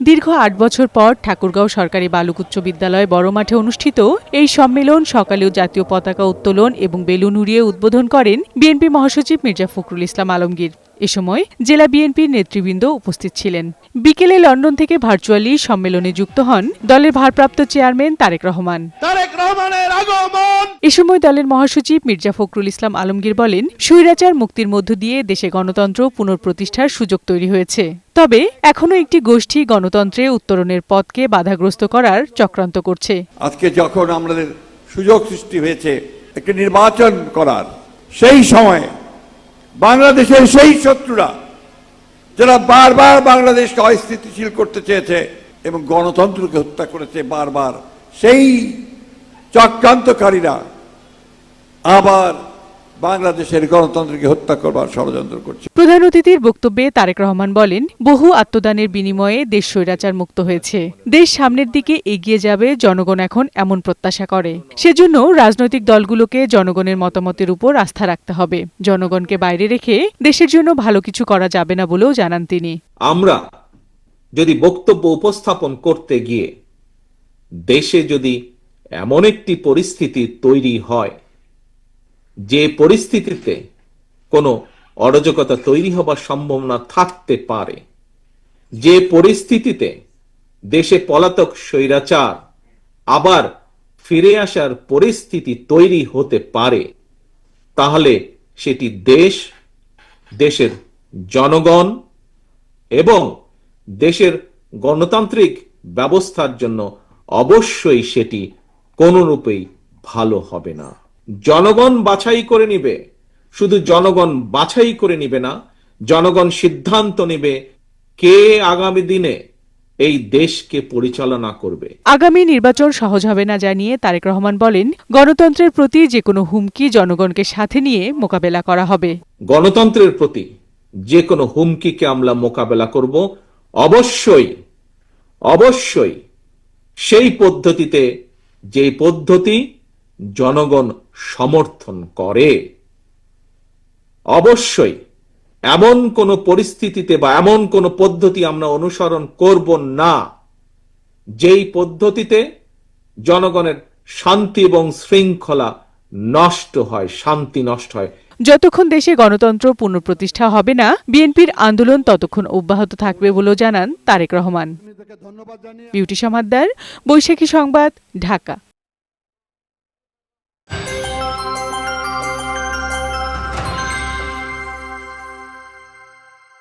দীর্ঘ আট বছর পর ঠাকুরগাঁও সরকারি বালক উচ্চ বিদ্যালয় বড় মাঠে অনুষ্ঠিত এই সম্মেলন সকালেও জাতীয় পতাকা উত্তোলন এবং বেলুন উড়িয়ে উদ্বোধন করেন বিএনপি মহাসচিব মির্জা ফখরুল ইসলাম আলমগীর। এ সময় জেলা বিএনপির নেতৃবৃন্দ উপস্থিত ছিলেন। বিকেলে লন্ডন থেকে ভার্চুয়ালি সম্মেলনে যুক্ত হন দলের ভারপ্রাপ্ত চেয়ারম্যান তারেক রহমান। তারেক রহমানের আগমন! এ সময় দলের মহাসচিব মির্জা ফখরুল ইসলাম আলমগীর বলেন, স্বৈরাচার মুক্তির মধ্য দিয়ে দেশে গণতন্ত্র পুনঃপ্রতিষ্ঠার সুযোগ তৈরি হয়েছে। তবে এখনও একটি গোষ্ঠী গণতন্ত্রে উত্তরণের পথকে বাধাগ্রস্ত করার চক্রান্ত করছে। আজকে যখন আমাদের সুযোগ সৃষ্টি হয়েছে একটি নির্বাচন করার, সেই সময়ে বাংলাদেশের সেই শত্রুরা যারা বারবার বাংলাদেশকে অস্থিতিশীল করতে চেয়েছে এবং গণতন্ত্রকে হত্যা করেছে বারবার, সেই চক্রান্তকারীরা আবার বাংলাদেশের গণতন্ত্রকে হত্যা করবার ষড়যন্ত্র করছে। প্রধান অতিথির বক্তব্যে তারেক রহমান বলেন বহু আত্মদানের বিনিময়ে দেশ স্বৈরাচার মুক্ত হয়েছে। দেশ সামনের দিকে এগিয়ে যাবে জনগণ এখন এমন প্রত্যাশা করে। সেজন্য রাজনৈতিক দলগুলোকে জনগণের মতামতের উপর আস্থা রাখতে হবে। জনগণকে বাইরে রেখে দেশের জন্য ভালো কিছু করা যাবে না বলেও জানান তিনি। আমরা যদি বক্তব্য উপস্থাপন করতে গিয়ে দেশে যদি এমন একটি পরিস্থিতি তৈরি হয় যে পরিস্থিতিতে কোনো অরাজকতা তৈরি হবার সম্ভাবনা থাকতে পারে। যে পরিস্থিতিতে দেশে পলাতক স্বৈরাচার আবার ফিরে আসার পরিস্থিতি তৈরি হতে পারে, তাহলে সেটি দেশ, দেশের জনগণ এবং দেশের গণতান্ত্রিক ব্যবস্থার জন্য অবশ্যই সেটি কোনরূপেই ভালো হবে না। জনগণ বাছাই করে নিবে শুধু জনগণ বাছাই করে নিবে না জনগণ সিদ্ধান্ত নেবে কে আগামী দিনে এই দেশকে পরিচালনা করবে। আগামী নির্বাচন সহজ হবে না জানিয়ে তারেক রহমান বলেন গণতন্ত্রের প্রতি যে কোনো হুমকি জনগণকে সাথে নিয়ে মোকাবেলা করা হবে। গণতন্ত্রের প্রতি যে কোনো হুমকিকে আমরা মোকাবেলা করব অবশ্যই অবশ্যই সেই পদ্ধতিতে যে পদ্ধতি জনগণ সমর্থন করে, অবশ্যই এমন কোন পরিস্থিতিতে বা এমন কোন পদ্ধতি আমরা অনুসরণ করব না, যেই পদ্ধতিতে জনগণের শান্তি এবং শৃঙ্খলা নষ্ট হয়, শান্তি নষ্ট হয়। যতক্ষণ দেশে গণতন্ত্র পুনঃপ্রতিষ্ঠা হবে না বিএনপির আন্দোলন ততক্ষণ অব্যাহত থাকবে বলেও জানান তারেক রহমান। বিউটি সমাদ্দার বৈশাখী সংবাদ ঢাকা।